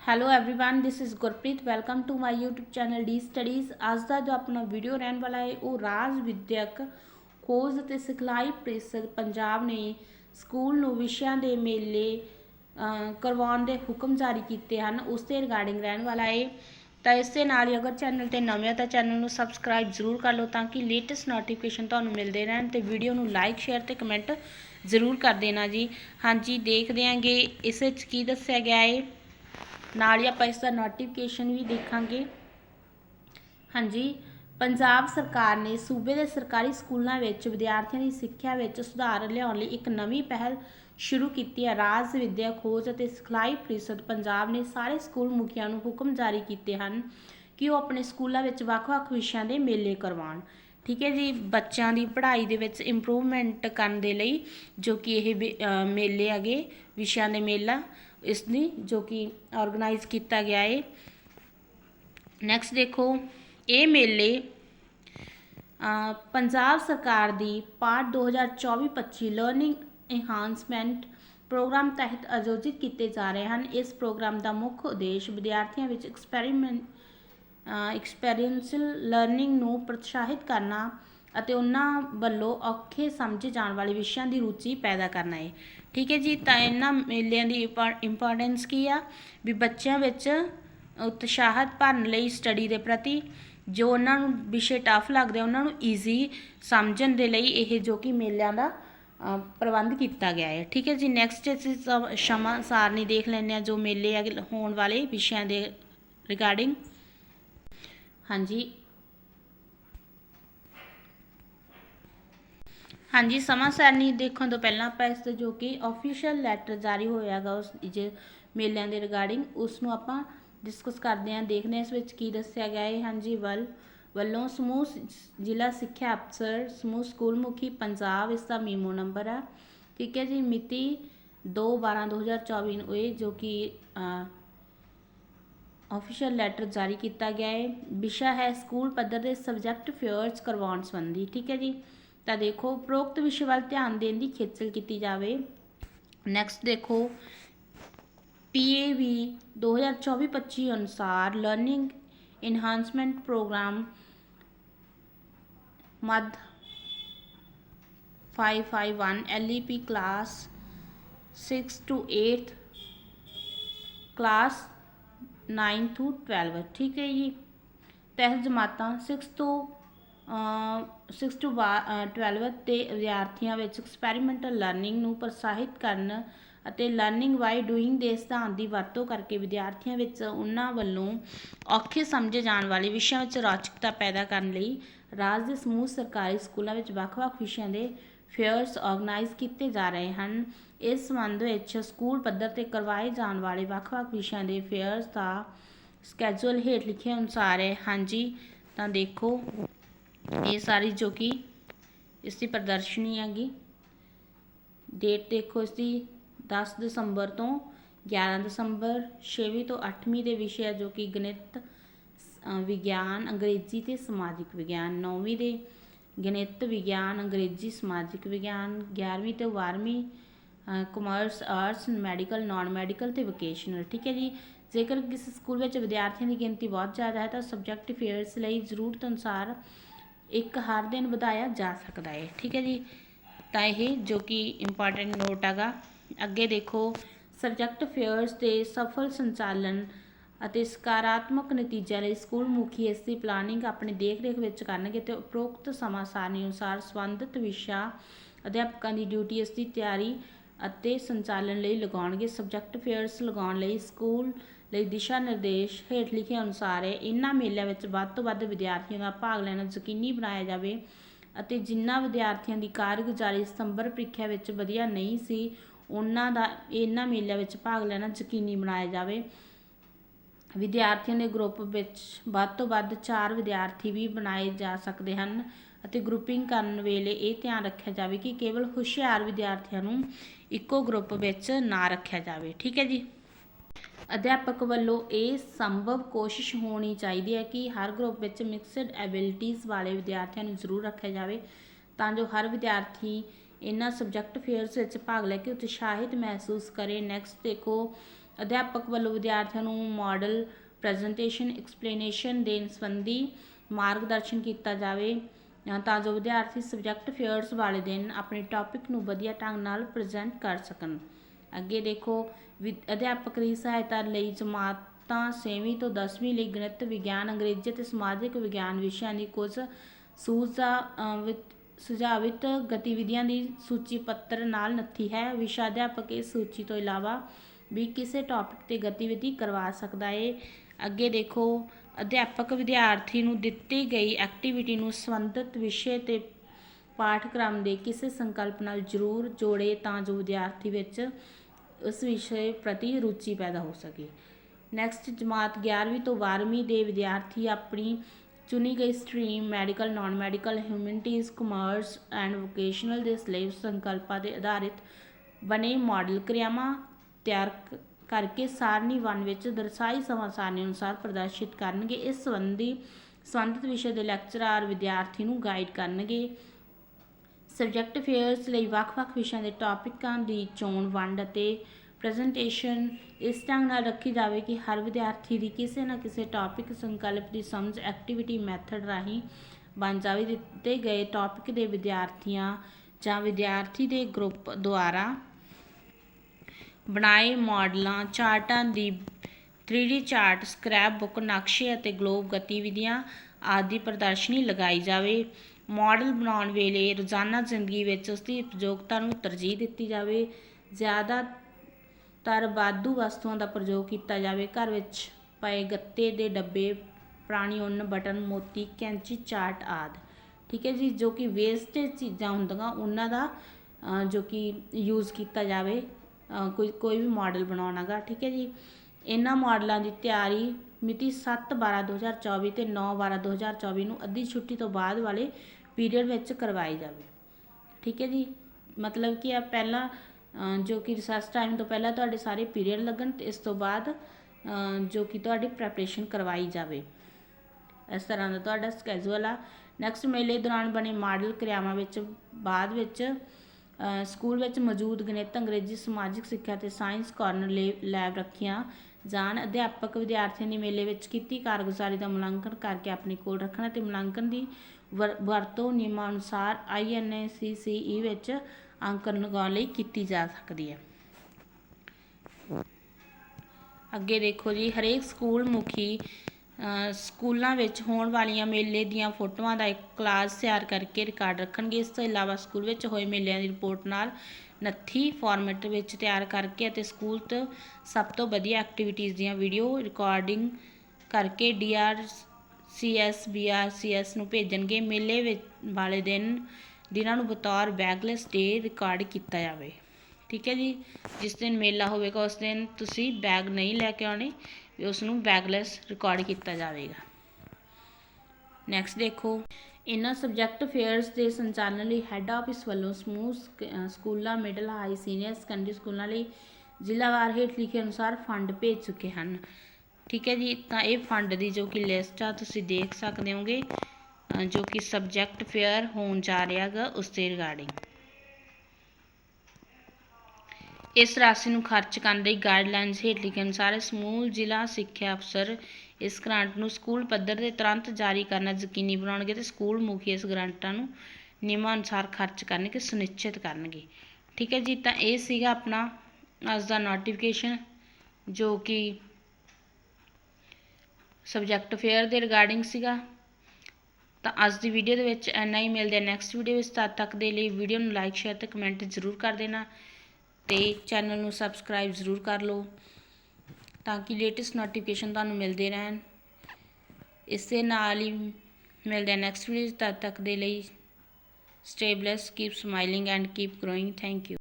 hello everyone this is Gurpreet welcome to my YouTube channel D studies ਅੱਜ ਦਾ ਜੋ ਆਪਣਾ ਵੀਡੀਓ ਰਹਿਣ ਵਾਲਾ ਹੈ ਉਹ ਰਾਜ ਵਿਦਿਅਕ ਖੋਜ ਅਤੇ ਸਿਖਲਾਈ ਪ੍ਰੀਸ਼ਦ ਪੰਜਾਬ ਨੇ ਸਕੂਲ ਨੂੰ ਵਿਸ਼ਿਆਂ ਦੇ ਮੇਲੇ ਅ, ਕਰਵਾਉਣ ਦੇ ਹੁਕਮ ਜਾਰੀ ਕੀਤੇ ਹਨ ਉਸ ਦੇ ਰਿਗਾਰਡਿੰਗ ਰਹਿਣ ਵਾਲਾ ਹੈ ਤਾਂ ਇਸ ਦੇ ਨਾਲ ਹੀ ਅਗਰ ਚੈਨਲ ਤੇ ਨਵੇਂ ਹੋ ਤਾਂ ਚੈਨਲ ਨੂੰ ਸਬਸਕ੍ਰਾਈਬ ਜ਼ਰੂਰ ਕਰ ਲਓ ਤਾਂ ਕਿ ਲੇਟੈਸਟ ਨੋਟੀਫਿਕੇਸ਼ਨ ਤੁਹਾਨੂੰ ਮਿਲਦੇ ਰਹਿਣ ਤੇ ਵੀਡੀਓ ਨੂੰ ਲਾਈਕ ਸ਼ੇਅਰ ਤੇ ਕਮੈਂਟ ਜ਼ਰੂਰ ਕਰ ਦੇਣਾ ਜੀ ਹਾਂਜੀ ਦੇਖਦੇ ਆਂਗੇ ਇਸ ਵਿੱਚ ਕੀ ਦੱਸਿਆ ਗਿਆ ਹੈ ਨਾਲ ਹੀ ਆਪਾਂ ਇਸ ਦਾ ਨੋਟੀਫਿਕੇਸ਼ਨ ਵੀ ਦੇਖਾਂਗੇ। ਹਾਂਜੀ, ਪੰਜਾਬ ਸਰਕਾਰ ਨੇ ਸੂਬੇ ਦੇ ਸਰਕਾਰੀ ਸਕੂਲਾਂ ਵਿੱਚ ਵਿਦਿਆਰਥੀਆਂ ਦੀ ਸਿੱਖਿਆ ਵਿੱਚ ਸੁਧਾਰ ਲਿਆਉਣ ਲਈ ਇੱਕ ਨਵੀਂ ਪਹਿਲ ਸ਼ੁਰੂ ਕੀਤੀ ਹੈ। ਰਾਜ ਵਿਦਿਆ ਖੋਜ ਅਤੇ ਸਿਖਲਾਈ ਪ੍ਰੀਸ਼ਦ ਪੰਜਾਬ ਨੇ ਸਾਰੇ ਸਕੂਲ ਮੁਖੀਆਂ ਨੂੰ ਹੁਕਮ ਜਾਰੀ ਕੀਤੇ ਹਨ ਕਿ ਉਹ ਆਪਣੇ ਸਕੂਲਾਂ ਵਿੱਚ ਵੱਖ-ਵੱਖ ਵਿਸ਼ਿਆਂ ਦੇ ਮੇਲੇ ਕਰਵਾਉਣ। ਠੀਕ ਹੈ ਜੀ, ਬੱਚਿਆਂ ਦੀ ਪੜ੍ਹਾਈ ਦੇ ਵਿੱਚ ਇੰਪਰੂਵਮੈਂਟ ਕਰਨ ਦੇ ਲਈ ਜੋ ਕਿ ਇਹ ਮੇਲੇ ਹੈਗੇ ਵਿਸ਼ਿਆਂ ਦੇ ਮੇਲਾ ਇਸ ਦੀ ਜੋ ਕਿ ਆਰਗੇਨਾਈਜ਼ ਕੀਤਾ ਗਿਆ ਹੈ ਨੈਕਸਟ ਦੇਖੋ, ਇਹ ਮੇਲੇ ਪੰਜਾਬ ਸਰਕਾਰ ਦੀ ਪਾਠ 2024-25 ਲਰਨਿੰਗ ਇਨਹਾਂਸਮੈਂਟ ਪ੍ਰੋਗਰਾਮ ਤਹਿਤ ਆਯੋਜਿਤ ਕੀਤੇ ਜਾ ਰਹੇ ਹਨ। ਇਸ ਪ੍ਰੋਗਰਾਮ ਦਾ ਮੁੱਖ ਉਦੇਸ਼ ਵਿਦਿਆਰਥੀਆਂ ਵਿੱਚ ਐਕਸਪੈਰੀਮੈਂਟ ਐਕਸਪੀਰੀਐਂਸ਼ੀਅਲ ਲਰਨਿੰਗ ਨੂੰ ਪ੍ਰੋਤਸ਼ਾਹਿਤ ਕਰਨਾ ਅਤੇ ਉਹਨਾਂ ਵੱਲੋਂ ਔਖੇ ਸਮਝੇ ਜਾਣ ਵਾਲੇ ਵਿਸ਼ਿਆਂ ਦੀ ਰੁਚੀ ਪੈਦਾ ਕਰਨਾ ਹੈ ਠੀਕ ਹੈ ਜੀ, ਤਾਂ ਇਹਨਾਂ ਮੇਲਿਆਂ ਦੀ ਇੰਪੋਰਟੈਂਸ ਕੀ ਆ? ਵੀ ਬੱਚਿਆਂ ਵਿੱਚ ਉਤਸ਼ਾਹਤ ਭਰਨ ਲਈ ਸਟੱਡੀ ਦੇ ਪ੍ਰਤੀ ਜੋ ਉਹਨਾਂ ਨੂੰ ਵਿਸ਼ੇ ਟਫ ਲੱਗਦੇ ਉਹਨਾਂ ਨੂੰ ਈਜ਼ੀ ਸਮਝਣ ਦੇ ਲਈ ਇਹ ਜੋ ਕਿ ਮੇਲਿਆਂ ਦਾ ਪ੍ਰਬੰਧ ਕੀਤਾ ਗਿਆ ਹੈ। ਠੀਕ ਹੈ ਜੀ ਨੈਕਸਟ ਅਸੀਂ ਸਮ- ਸਮਾਂ ਸਾਰਨੀ ਦੇਖ ਲੈਂਦੇ ਆ ਜੋ ਮੇਲੇ ਆ ਹੋਣ ਵਾਲੇ ਵਿਸ਼ਿਆਂ ਦੇ ਰਿਗਾਰਡਿੰਗ ਹਾਂਜੀ ਹਾਂਜੀ, ਸਮਾਂ ਸਾਰਣੀ ਦੇਖਣ ਤੋਂ ਪਹਿਲਾਂ ਆਪਾਂ ਇਸ ਤੇ ਜੋ ਕਿ ਅਫੀਸ਼ੀਅਲ ਲੈਟਰ ਜਾਰੀ ਹੋਇਆਗਾ ਉਸ ਜੇ ਮੇਲਿਆਂ ਦੇ ਰਿਗਾਰਡਿੰਗ ਉਸ ਨੂੰ ਆਪਾਂ ਡਿਸਕਸ ਕਰਦੇ ਹਾਂ, ਦੇਖਦੇ ਹਾਂ ਇਸ ਵਿੱਚ ਕੀ ਦੱਸਿਆ ਗਿਆ ਹੈ। ਹਾਂਜੀ, ਵੱਲ, ਵੱਲੋਂ ਸਮੂਹ ਜ਼ਿਲ੍ਹਾ ਸਿੱਖਿਆ ਅਫਸਰ, ਸਮੂਹ ਸਕੂਲ ਮੁਖੀ ਪੰਜਾਬ, ਇਸ ਦਾ ਮੀਮੋ ਨੰਬਰ ਆ। ਠੀਕ ਹੈ ਜੀ, ਮਿਤੀ 2/12/2024 ਨੂੰ ਇਹ ਜੋ ਕਿ ਆਫੀਸ਼ੀਅਲ ਲੈਟਰ ਜਾਰੀ ਕੀਤਾ ਗਿਆ ਹੈ। ਵਿਸ਼ਾ ਹੈ, ਸਕੂਲ ਪੱਧਰ ਦੇ ਸਬਜੈਕਟ ਫੇਅਰਸ ਕਰਵਾਉਣ ਸੰਬੰਧੀ। ਠੀਕ ਹੈ ਜੀ ਤਾਂ ਦੇਖੋ, ਉਪਰੋਕਤ ਵਿਸ਼ੇ ਵੱਲ ਧਿਆਨ ਦੇਣ ਦੀ ਖੇਚਲ ਕੀਤੀ ਜਾਵੇ। ਨੈਕਸਟ ਦੇਖੋ PAV 2024-25 ਅਨੁਸਾਰ ਲਰਨਿੰਗ ਇਨਹਾਂਸਮੈਂਟ ਪ੍ਰੋਗਰਾਮ ਮੱਧ 551 LEP class 6 to 8 class 9 to 12 ਠੀਕ ਹੈ ਜੀ? ਤਹਿਤ ਜਮਾਤਾਂ 6 ਤੋਂ 6 to 12 ਤੇ ਵਿਦਿਆਰਥੀਆਂ ਵਿੱਚ ਐਕਸਪੈਰੀਮੈਂਟਲ ਲਰਨਿੰਗ ਨੂੰ ਪ੍ਰੋਤਸਾਹਿਤ ਕਰਨ ਅਤੇ ਲਰਨਿੰਗ ਬਾਈ ਡੂਇੰਗ ਦੇ ਸਿਧਾਂਤ ਦੀ ਵਰਤੋਂ ਕਰਕੇ ਵਿਦਿਆਰਥੀਆਂ ਵਿੱਚ ਉਹਨਾਂ ਵੱਲੋਂ ਔਖੇ ਸਮਝੇ ਜਾਣ ਵਾਲੇ ਵਿਸ਼ਿਆਂ ਵਿੱਚ ਰੌਚਕਤਾ ਪੈਦਾ ਕਰਨ ਲਈ ਰਾਜ ਦੇ ਸਮੂਹ ਸਰਕਾਰੀ ਸਕੂਲਾਂ ਵਿੱਚ ਵੱਖ-ਵੱਖ ਵਿਸ਼ਿਆਂ ਦੇ ਫੇਅਰਸ ਆਰਗੇਨਾਈਜ਼ ਕੀਤੇ ਜਾ ਰਹੇ ਹਨ। ਇਸ ਸੰਬੰਧ ਵਿੱਚ ਸਕੂਲ ਪੱਧਰ ਤੇ ਕਰਵਾਏ ਜਾਣ ਵਾਲੇ ਵੱਖ-ਵੱਖ ਵਿਸ਼ਿਆਂ ਦੇ ਫੇਅਰਸ ਦਾ ਸਕੇਜੂਲ ਹੇਠ ਲਿਖੇ ਅਨੁਸਾਰ ਹੈ। ਹਾਂਜੀ, ਤਾਂ ਦੇਖੋ। ਇਹ ਸਾਰੀ ਜੋ ਕਿ ਇਸ ਪ੍ਰਦਰਸ਼ਨੀ ਹੈਗੀ। ਡੇਟ ਦੇਖੋ ਇਸ ਦੀ 10 ਦਸੰਬਰ ਤੋਂ 11 ਦਸੰਬਰ 6ਵੀਂ ਤੋਂ 8ਵੀਂ ਦੇ ਵਿਸ਼ੇ ਹੈ ਜੋ ਕਿ ਗਣਿਤ ਵਿਗਿਆਨ, ਅੰਗਰੇਜ਼ੀ ਤੇ ਸਮਾਜਿਕ ਵਿਗਿਆਨ। 9ਵੀਂ ਦੇ ਗਣਿਤ, ਵਿਗਿਆਨ, ਅੰਗਰੇਜ਼ੀ, ਸਮਾਜਿਕ ਵਿਗਿਆਨ। 11ਵੀਂ ਤੇ 12ਵੀਂ commerce arts medical non medical ਤੇ ਵੋਕੇਸ਼ਨਲ ਠੀਕ ਹੈ ਜੀ? ਜੇਕਰ ਕਿਸੇ ਸਕੂਲ ਵਿੱਚ ਵਿਦਿਆਰਥੀਆਂ ਦੀ ਗਿਣਤੀ ਬਹੁਤ ਜ਼ਿਆਦਾ ਹੈ ਤਾਂ ਸਬਜੈਕਟ ਅਫੇਅਰਸ ਲਈ ਜ਼ਰੂਰਤ ਅਨੁਸਾਰ ਇੱਕ ਹਰ ਦਿਨ ਵਧਾਇਆ ਜਾ ਸਕਦਾ ਹੈ। ਠੀਕ ਹੈ ਜੀ? ਤਾਂ ਇਹ ਜੋ ਕਿ ਇੰਪੋਰਟੈਂਟ ਨੋਟ ਹੈਗਾ। ਅੱਗੇ ਦੇਖੋ ਸਬਜੈਕਟ ਫੇਅਰਸ ਦੇ ਸਫਲ ਸੰਚਾਲਨ ਅਤੇ ਸਕਾਰਾਤਮਕ ਨਤੀਜਿਆਂ ਲਈ ਸਕੂਲ ਮੁਖੀ ਇਸ ਦੀ ਪਲਾਨਿੰਗ ਆਪਣੀ ਦੇਖ ਰੇਖ ਵਿੱਚ ਕਰਨਗੇ ਤੇ ਉਪਰੋਕਤ ਸਮਾਂ ਸਾਰਣੀ ਅਨੁਸਾਰ ਸੰਬੰਧਿਤ ਵਿਸ਼ਾ ਅਧਿਆਪਕਾਂ ਦੀ ਡਿਊਟੀ ਇਸ ਦੀ ਤਿਆਰੀ ਅਤੇ ਸੰਚਾਲਨ ਲਈ ਲਗਾਉਣਗੇ। ਸਬਜੈਕਟ ਫੇਅਰਸ ਲਗਾਉਣ ਲਈ ਸਕੂਲ ਲਈ ਦਿਸ਼ਾ ਨਿਰਦੇਸ਼ ਹੇਠ ਲਿਖੇ ਅਨੁਸਾਰ ਹੈ ਇਹਨਾਂ ਮੇਲਿਆਂ ਵਿੱਚ ਵੱਧ ਤੋਂ ਵੱਧ ਵਿਦਿਆਰਥੀਆਂ ਦਾ ਭਾਗ ਲੈਣਾ ਯਕੀਨੀ ਬਣਾਇਆ ਜਾਵੇ ਅਤੇ ਜਿਨ੍ਹਾਂ ਵਿਦਿਆਰਥੀਆਂ ਦੀ ਕਾਰਗੁਜ਼ਾਰੀ ਸਤੰਬਰ ਪ੍ਰੀਖਿਆ ਵਿੱਚ ਵਧੀਆ ਨਹੀਂ ਸੀ, ਉਹਨਾਂ ਦਾ ਇਹਨਾਂ ਮੇਲਿਆਂ ਵਿੱਚ ਭਾਗ ਲੈਣਾ ਯਕੀਨੀ ਬਣਾਇਆ ਜਾਵੇ। ਵਿਦਿਆਰਥੀਆਂ ਦੇ ਗਰੁੱਪ ਵਿੱਚ ਵੱਧ ਤੋਂ ਵੱਧ 4 ਵਿਦਿਆਰਥੀ ਵੀ ਬਣਾਏ ਜਾ ਸਕਦੇ ਹਨ ਅਤੇ ਗਰੁੱਪਿੰਗ ਕਰਨ ਵੇਲੇ ਇਹ ਧਿਆਨ ਰੱਖਿਆ ਜਾਵੇ ਕਿ ਕੇਵਲ ਹੁਸ਼ਿਆਰ ਵਿਦਿਆਰਥੀਆਂ ਨੂੰ ਇੱਕੋ ਗਰੁੱਪ ਵਿੱਚ ਨਾ ਰੱਖਿਆ ਜਾਵੇ। ਠੀਕ ਹੈ ਜੀ। ਅਧਿਆਪਕ ਵੱਲੋਂ ਇਹ ਸੰਭਵ ਕੋਸ਼ਿਸ਼ ਹੋਣੀ ਚਾਹੀਦੀ ਹੈ ਕਿ ਹਰ ਗਰੁੱਪ ਵਿੱਚ ਮਿਕਸਡ ਐਬਿਲਿਟੀਜ਼ ਵਾਲੇ ਵਿਦਿਆਰਥੀਆਂ ਨੂੰ ਜ਼ਰੂਰ ਰੱਖਿਆ ਜਾਵੇ, ਤਾਂ ਜੋ ਹਰ ਵਿਦਿਆਰਥੀ ਇਹਨਾਂ ਸਬਜੈਕਟ ਫੇਅਰਸ ਵਿੱਚ ਭਾਗ ਲੈ ਕੇ ਉਤਸ਼ਾਹਿਤ ਮਹਿਸੂਸ ਕਰੇ। ਨੈਕਸਟ ਦੇਖੋ, ਅਧਿਆਪਕ ਵੱਲੋਂ ਵਿਦਿਆਰਥੀਆਂ ਨੂੰ ਮਾਡਲ ਪ੍ਰੈਜੈਂਟੇਸ਼ਨ ਐਕਸਪਲੇਨੇਸ਼ਨ ਦੇਣ ਸੰਬੰਧੀ ਮਾਰਗਦਰਸ਼ਨ ਕੀਤਾ ਜਾਵੇ ਤਾਂ ਜੋ ਵਿਦਿਆਰਥੀ ਸਬਜੈਕਟ ਫੇਅਰਸ ਵਾਲੇ ਦਿਨ ਆਪਣੇ ਟੌਪਿਕ ਨੂੰ ਵਧੀਆ ਢੰਗ ਨਾਲ ਪ੍ਰੈਜ਼ੈਂਟ ਕਰ ਸਕਣ। ਅੱਗੇ ਦੇਖੋ ਵਿਦ- ਅਧਿਆਪਕ ਦੀ ਸਹਾਇਤਾ ਲਈ ਜਮਾਤਾਂ 6ਵੀਂ ਤੋਂ 10ਵੀਂ ਲਈ ਗਣਿਤ ਵਿਗਿਆਨ ਅੰਗਰੇਜ਼ੀ ਅਤੇ ਸਮਾਜਿਕ ਵਿਗਿਆਨ ਵਿਸ਼ਿਆਂ ਦੀ ਕੁਝ ਸੂਝਾ ਅ, ਸੁਝਾਵਿਤ ਗਤੀਵਿਧੀਆਂ ਦੀ ਸੂਚੀ ਪੱਤਰ ਨਾਲ ਨੱਥੀ ਹੈ। ਵਿਸ਼ਾ ਅਧਿਆਪਕ ਇਸ ਸੂਚੀ ਤੋਂ ਇਲਾਵਾ ਵੀ ਕਿਸੇ ਟੌਪਿਕ ਤੇ ਗਤੀਵਿਧੀ ਕਰਵਾ ਸਕਦਾ ਏ। ਅੱਗੇ ਦੇਖੋ ਅਧਿਆਪਕ ਵਿਦਿਆਰਥੀ ਨੂੰ ਦਿੱਤੀ ਗਈ ਐਕਟੀਵਿਟੀ ਨੂੰ ਸੰਬੰਧਿਤ ਵਿਸ਼ੇ ਤੇ ਪਾਠਕ੍ਰਮ ਦੇ ਕਿਸੇ ਸੰਕਲਪ ਨਾਲ ਜ਼ਰੂਰ ਜੋੜੇ ਤਾਂ ਜੋ ਵਿਦਿਆਰਥੀ ਵਿੱਚ ਉਸ ਵਿਸ਼ੇ ਪ੍ਰਤੀ ਰੁਚੀ ਪੈਦਾ ਹੋ ਸਕੇ। ਨੈਕਸਟ ਜਮਾਤ 11ਵੀਂ ਤੋਂ 12ਵੀਂ ਦੇ ਵਿਦਿਆਰਥੀ ਆਪਣੀ ਚੁਣੀ ਗਈ stream medical non medical humanities commerce and vocational ਦੇ ਸਿਲੇਬਸ ਸੰਕਲਪਾਂ ਦੇ ਆਧਾਰਿਤ ਬਣੇ ਮਾਡਲ ਕਿਰਿਆਵਾਂ ਤਿਆਰ ਕਰਕੇ ਸਾਰਣੀ 1 ਵਿੱਚ ਦਰਸਾਈ ਸਮਾਂ ਸਾਰਣੀ ਅਨੁਸਾਰ ਪ੍ਰਦਰਸ਼ਿਤ ਕਰਨਗੇ। ਇਸ ਸੰਬੰਧੀ ਸੰਬੰਧਿਤ ਵਿਸ਼ੇ ਦੇ ਲੈਕਚਰਾਰ ਵਿਦਿਆਰਥੀ ਨੂੰ ਗਾਈਡ ਕਰਨਗੇ। ਸਬਜੈਕਟ ਅਫੇਅਰਸ ਲਈ ਵੱਖ-ਵੱਖ ਵਿਸ਼ਿਆਂ ਦੇ ਟੌਪਿਕਾਂ ਦੀ ਚੋਣ, ਵੰਡ ਅਤੇ ਪ੍ਰੈਜੈਂਟੇਸ਼ਨ ਇਸ ਢੰਗ ਨਾਲ ਰੱਖੀ ਜਾਵੇ ਕਿ ਹਰ ਵਿਦਿਆਰਥੀ ਦੀ ਕਿਸੇ ਨਾ ਕਿਸੇ ਟੌਪਿਕ ਸੰਕਲਪ ਦੀ ਸਮਝ ਐਕਟੀਵਿਟੀ ਮੈਥਡ ਰਾਹੀਂ ਬਣ ਜਾਵੇ। ਦਿੱਤੇ ਗਏ ਟੌਪਿਕ ਦੇ ਵਿਦਿਆਰਥੀਆਂ ਜਾਂ ਵਿਦਿਆਰਥੀ ਦੇ ਗਰੁੱਪ ਦੁਆਰਾ ਬਣਾਏ ਮਾਡਲਾਂ, ਚਾਰਟਾਂ ਦੀ 3D ਚਾਰਟ ਸਕ੍ਰੈਪ ਬੁੱਕ ਨਕਸ਼ੇ ਅਤੇ ਗਲੋਬ ਗਤੀਵਿਧੀਆਂ ਆਦਿ ਪ੍ਰਦਰਸ਼ਨੀ ਲਗਾਈ ਜਾਵੇ। ਮਾਡਲ ਬਣਾਉਣ ਵੇਲੇ ਰੋਜ਼ਾਨਾ ਜ਼ਿੰਦਗੀ ਵਿੱਚ ਉਸ ਦੀ ਉਪਯੋਗਤਾ ਨੂੰ ਤਰਜੀਹ ਦਿੱਤੀ ਜਾਵੇ, ਜ਼ਿਆਦਾਤਰ ਵਾਧੂ ਵਸਤੂਆਂ ਦਾ ਪ੍ਰਯੋਗ ਕੀਤਾ ਜਾਵੇ। ਘਰ ਵਿੱਚ ਪਏ ਗੱਤੇ ਦੇ ਡੱਬੇ, ਪੁਰਾਣੀ ਉੱਨ ਬਟਨ, ਮੋਤੀ, ਕੈਂਚੀ, ਚਾਟ ਆਦਿ। ਠੀਕ ਹੈ ਜੀ, ਜੋ ਕਿ ਵੇਸਟੇਜ ਚੀਜ਼ਾਂ ਹੁੰਦੀਆਂ, ਉਹਨਾਂ ਦਾ ਜੋ ਕਿ ਯੂਜ਼ ਕੀਤਾ ਜਾਵੇ। ਕੋਈ ਕੋਈ ਵੀ ਮਾਡਲ ਬਣਾਉਣਾਗਾ ਠੀਕ ਹੈ ਜੀ। ਇਹਨਾਂ ਮਾਡਲਾਂ ਦੀ ਤਿਆਰੀ ਮਿਤੀ 7/12/2024 ਤੇ 9/12/2024 ਨੂੰ ਅੱਧੀ ਛੁੱਟੀ ਤੋਂ ਬਾਅਦ ਵਾਲੇ ਪੀਰੀਅਡ ਵਿੱਚ ਕਰਵਾਈ ਜਾਵੇ। ਠੀਕ ਹੈ ਜੀ? ਮਤਲਬ ਕਿ ਆ ਪਹਿਲਾਂ ਜੋ ਕਿ ਰਿਸਰਚ ਟਾਈਮ ਤੋਂ ਪਹਿਲਾਂ ਤੁਹਾਡੇ ਸਾਰੇ ਪੀਰੀਅਡ ਲੱਗਣ ਤੇ ਇਸ ਤੋਂ ਬਾਅਦ ਜੋ ਕਿ ਤੁਹਾਡੀ ਪ੍ਰੈਪਰੇਸ਼ਨ ਕਰਵਾਈ ਜਾਵੇ। ਇਸ ਤਰ੍ਹਾਂ ਦਾ ਤੁਹਾਡਾ ਸਕੇਜੂਲ ਆ। ਨੈਕਸਟ ਮੇਲੇ ਦੌਰਾਨ ਬਣੇ ਮਾਡਲ ਕਿਰਿਆਵਾਂ ਵਿੱਚ, ਬਾਅਦ ਵਿੱਚ ਸਕੂਲ ਵਿੱਚ ਮੌਜੂਦ ਗਣਿਤ, ਅੰਗਰੇਜ਼ੀ, ਸਮਾਜਿਕ ਸਿੱਖਿਆ ਤੇ ਸਾਇੰਸ ਕਾਰਨਰ ਲੈਬ ਰੱਖੀਆਂ। ਜਾਣ ਅਧਿਆਪਕ ਵਿਦਿਆਰਥੀਆਂ ਨੇ ਮੇਲੇ ਵਿੱਚ ਕੀਤੀ ਕਾਰਗੁਜ਼ਾਰੀ ਦਾ ਮੁਲਾਂਕਣ ਕਰਕੇ ਆਪਣੇ ਕੋਲ ਰੱਖਣਾ ਤੇ ਮੁਲਾਂਕਣ ਦੀ ਵਰਤੋਂ ਨਿਯਮਾਂ ਅਨੁਸਾਰ ਆਈਐਨਏਸੀਸੀਈ ਵਿੱਚ ਅੰਕਨ ਲਗਾਉਣ ਲਈ ਕੀਤੀ ਜਾ ਸਕਦੀ ਹੈ। ਅੱਗੇ ਦੇਖੋ ਜੀ, ਹਰੇਕ ਸਕੂਲ ਮੁਖੀ ਸਕੂਲਾਂ ਵਿੱਚ ਹੋਣ ਵਾਲੀਆਂ ਮੇਲੇ ਦੀਆਂ ਫੋਟੋਆਂ ਦਾ ਇੱਕ ਕਲਾਸ ਤਿਆਰ ਕਰਕੇ ਰਿਕਾਰਡ ਰੱਖਣਗੇ। ਇਸ ਤੋਂ ਇਲਾਵਾ ਸਕੂਲ ਵਿੱਚ ਹੋਏ ਮੇਲਿਆਂ ਦੀ ਰਿਪੋਰਟ ਨਾਲ ਨੱਥੀ ਫਾਰਮੈਟ ਵਿੱਚ ਤਿਆਰ ਕਰਕੇ ਅਤੇ ਸਕੂਲ ਤੋਂ ਸਭ ਤੋਂ ਵਧੀਆ ਐਕਟੀਵਿਟੀਜ਼ ਦੀਆਂ ਵੀਡੀਓ ਰਿਕਾਰਡਿੰਗ ਕਰਕੇ DR C S B R CS BRCS ਨੂੰ ਭੇਜਣਗੇ ਮੇਲੇ ਵਿੱਚ ਵਾਲੇ ਦਿਨ ਦਿਨਾਂ ਨੂੰ ਬਤੌਰ ਬੈਗਲੈਸ ਡੇ ਰਿਕਾਰਡ ਕੀਤਾ ਜਾਵੇ। ਠੀਕ ਹੈ ਜੀ? ਜਿਸ ਦਿਨ ਮੇਲਾ ਹੋਵੇਗਾ, ਉਸ ਦਿਨ ਤੁਸੀਂ ਬੈਗ ਨਹੀਂ ਲੈ ਕੇ ਆਉਣੇ ਵੀ ਉਸ ਨੂੰ ਬੈਗਲੈਸ ਰਿਕਾਰਡ ਕੀਤਾ ਜਾਵੇਗਾ। ਨੈਕਸਟ ਦੇਖੋ। ਇਹਨਾਂ ਸਬਜੈਕਟ ਫੇਅਰਸ ਦੇ ਸੰਚਾਲਨ ਲਈ ਹੈੱਡ ਆਫਿਸ ਵੱਲੋਂ ਸਮੂਹ ਸਕ- ਸਕੂਲਾਂ ਮਿਡਲ ਹਾਈ ਸੀਨੀਅਰ ਸੈਕੰਡਰੀ ਸਕੂਲਾਂ ਲਈ ਜ਼ਿਲ੍ਹਾਵਾਰ ਹੇਠ ਲਿਖੇ ਅਨੁਸਾਰ ਫੰਡ ਭੇਜ ਚੁੱਕੇ ਹਨ। ਠੀਕ ਹੈ ਜੀ, ਤਾਂ ਇਹ ਫੰਡ ਦੀ ਜੋ ਕਿ ਲਿਸਟ ਆ, ਤੁਸੀਂ ਦੇਖ ਸਕਦੇ ਹੋਗੇ ਜੋ ਕਿ ਸਬਜੈਕਟ ਫੇਅਰ ਹੋਣ ਜਾ ਰਿਹਾ ਗਾ ਉਸ ਦੇ ਰਿਗਾਰਡਿੰਗ ਇਸ ਰਾਸ਼ੀ ਨੂੰ ਖਰਚ ਕਰਨ ਲਈ ਗਾਈਡਲਾਈਨਸ ਹੇਠ ਲਿਖੇ ਅਨੁਸਾਰ ਸਮੂਹ ਜ਼ਿਲ੍ਹਾ ਸਿੱਖਿਆ ਅਫਸਰ ਇਸ ਗ੍ਰਾਂਟ ਨੂੰ ਸਕੂਲ ਪੱਧਰ ਤੇ ਤੁਰੰਤ ਜਾਰੀ ਕਰਨਾ ਯਕੀਨੀ ਬਣਾਉਣਗੇ ਤੇ ਸਕੂਲ ਮੁਖੀ ਇਸ ਗ੍ਰਾਂਟਾਂ ਨੂੰ ਨਿਯਮਾਂ ਅਨੁਸਾਰ ਖਰਚ ਕਰਨਗੇ, ਸੁਨਿਸ਼ਚਿਤ ਕਰਨਗੇ। ਠੀਕ ਹੈ ਜੀ, ਤਾਂ ਇਹ ਸੀਗਾ ਆਪਣਾ ਅੱਜ ਦਾ ਨੋਟੀਫਿਕੇਸ਼ਨ ਜੋ ਕਿ ਸਬਜੈਕਟ ਫੇਅਰ ਦੇ ਰਿਗਾਰਡਿੰਗ ਸੀਗਾ। ਤਾਂ ਅੱਜ ਦੀ ਵੀਡੀਓ ਦੇ ਵਿੱਚ ਇੰਨਾ ਹੀ। ਮਿਲਦੇ ਆ ਨੈਕਸਟ ਵੀਡੀਓ ਵਿੱਚ। ਤਦ ਤੱਕ ਦੇ ਲਈ ਵੀਡੀਓ ਨੂੰ ਲਾਈਕ ਸ਼ੇਅਰ ਤੇ ਕਮੈਂਟ ਜ਼ਰੂਰ ਕਰ ਦੇਣਾ। ਤੇ ਚੈਨਲ ਨੂੰ ਸਬਸਕ੍ਰਾਈਬ ਜ਼ਰੂਰ ਕਰ ਲਓ। ਤਾਂ ਕਿ ਲੇਟੈਸਟ ਨੋਟੀਫਿਕੇਸ਼ਨ ਤੁਹਾਨੂੰ ਮਿਲਦੇ ਰਹਿਣ। ਇਸ ਦੇ ਨਾਲ ਹੀ ਮਿਲਦੇ ਆ ਨੈਕਸਟ ਵੀਡੀਓ ਤਦ ਤੱਕ ਦੇ ਲਈ stay bless keep smiling and keep growing thank you